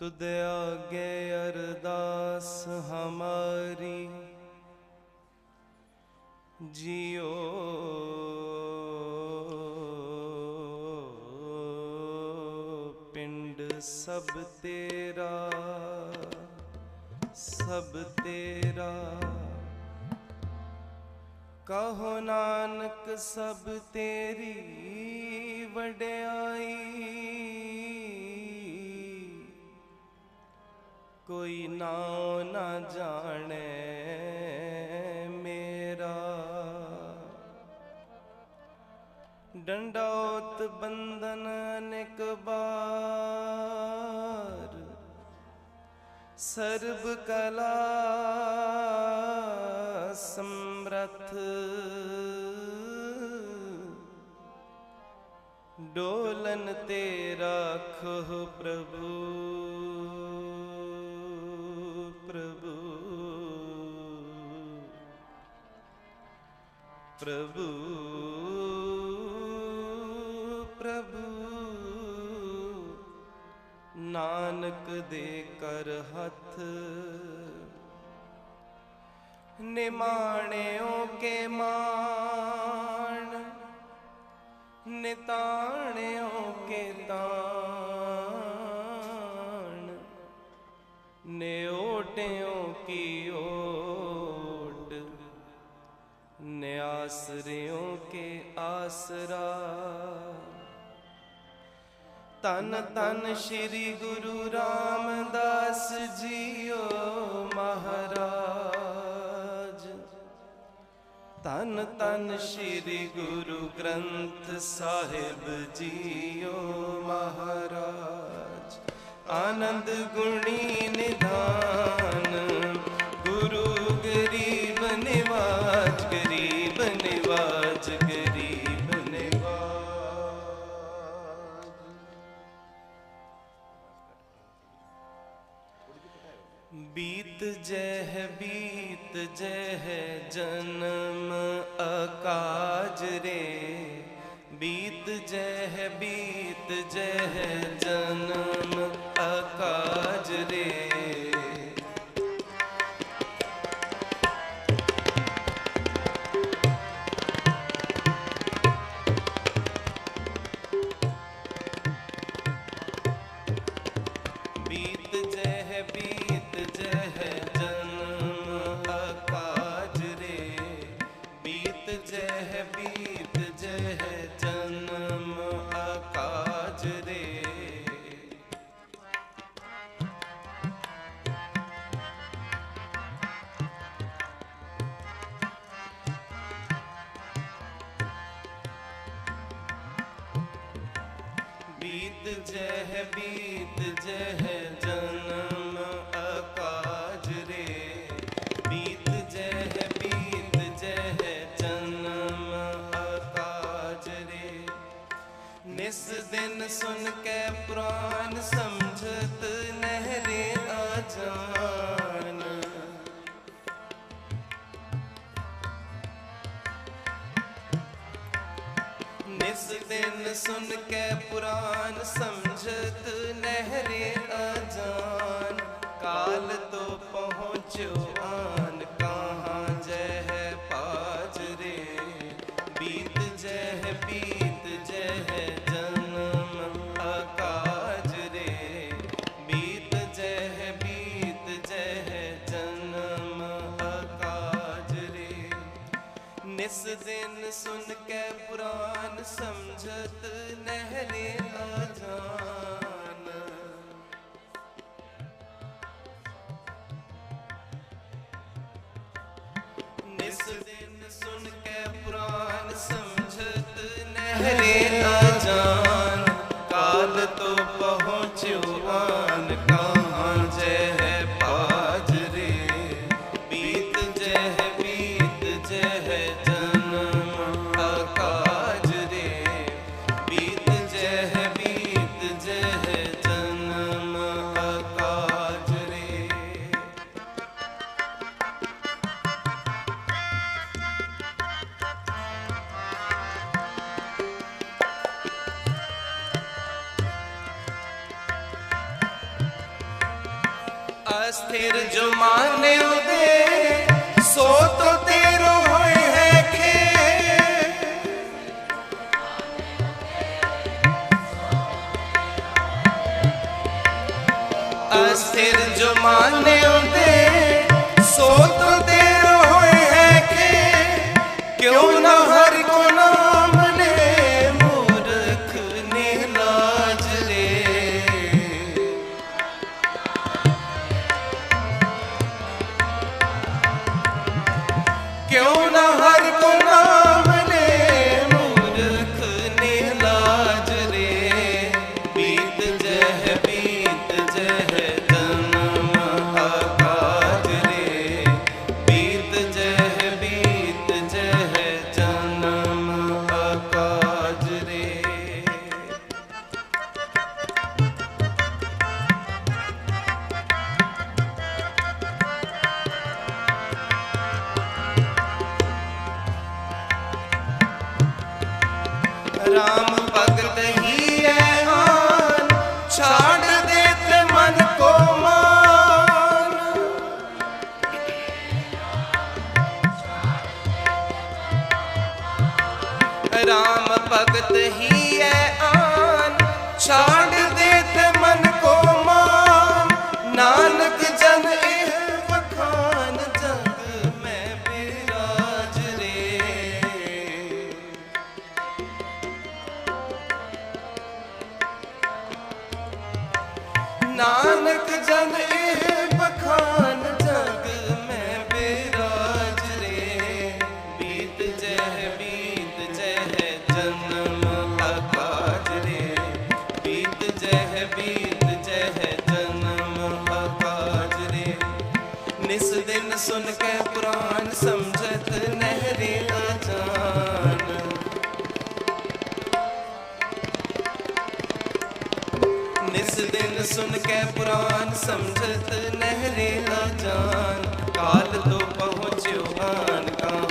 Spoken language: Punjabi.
ਤੁਧ ਆਗੇ ਅਰਦਾਸ ਹਮਾਰੀ। ਜਿਉ ਪਿੰਡ ਸਭ ਤੇਰਾ ਸਭ ਤੇਰਾ। ਕਹੋ ਨਾਨਕ ਸਭ ਤੇਰੀ ਵਡਿਆਈ। ਕੋਈ ਨਾਉ ਨਾ ਜਾਣੇ ਮੇਰਾ। ਡੰਡੋਤ ਬੰਧਨ ਅਨੇਕ ਬਾਰ ਸਰਬ ਕਲਾ ਸਮਰਥ। ਡੋਲਨ ਤੇ ਰਾਖੋ ਪ੍ਰਭੂ। ਪ੍ਰਭੂ ਪ੍ਰਭੂ। ਨਾਨਕ ਦੇ ਕਰ ਹੱਥ ਨਿਮਾਣਿਓ ਕੇ ਮਾਣ ਨਿਤਾਣਿਓ ਆਸਰਾ। ਤਨ ਤਨ ਸ੍ਰੀ ਗੁਰੂ ਰਾਮਦਾਸ ਜੀਓ ਮਹਾਰਾਜ। ਤਨ ਤਨ ਸ੍ਰੀ ਗੁਰੂ ਗ੍ਰੰਥ ਸਾਹਿਬ ਜੀਓ ਮਹਾਰਾਜ। ਆਨੰਦ ਗੁਣੀ ਨਿਧਾਨ ਬੀਤ ਜਹ ਬੀਤ ਜਹ ਜਨਮ ਅਕਾਜ ਰੇ ਬੀਤ ਜਹ ਬੀਤ ਜਹ ਜਨਮ ਅਕਾਜ ਜਹ ਬੀਤ ਜਹ ਜਨਮ ਅਕਾਜ ਰੇ ਬੀਤ ਜਹ ਬੀਤ ਜਹ ਜਨਮ ਅਕਾਜ ਰੇ ਨਿਸ ਦਿਨ ਸੁਨ ਕੇ ਪੁਰਾਨ ਸਮਝਤ ਨਹਿਰੇ ਆ ਜਾਨ ਨਿਸ ਦਿਨ ਸੁਨ ਕੇ ਪੁਰਾਨ ਸਮਝਤ ਨਹਿਰੇ ਅਜਾਨ ਕਾਲ ਤੋਂ ਪਹੁੰਚੋ। ਨਿਸ ਦਿਨ ਸੁਨ ਕੇ ਪੁਰਾਨ ਸਮਝਤ ਨਹਿਰੇ ਆ ਜਾਨ। ਨਿਸ ਦਿਨ ਸੁਨ ਕੇ ਪੁਰਾਨ ਸਮਝਤ ਨਹਿਰੇ ਆ ਜਾਨ। ਸਥਿਰ ਜਮਾਨੇ ਉਹਦੇ। ਭਗਤ ਹੀ ਐ ਆਨ। ਛਾੜ ਦੇ ਤੇ ਮਨ ਕੋ ਮਾਨ। ਨਾਨਕ ਜਨ ਇਹ ਵਖਾਨ, ਜਗ ਮੈਂ ਬਿਰਾਜ ਰੇ। ਨਾਨਕ ਜਨ ਇਹ ਕੁਰਾਨ ਸਮਝਤ ਨਹਿਰੇ ਨਾ ਜਾਨ। ਕਾਲ ਤੋਂ ਪਹੁੰਚਿਓ ਹਾਨ ਕਹਾਂ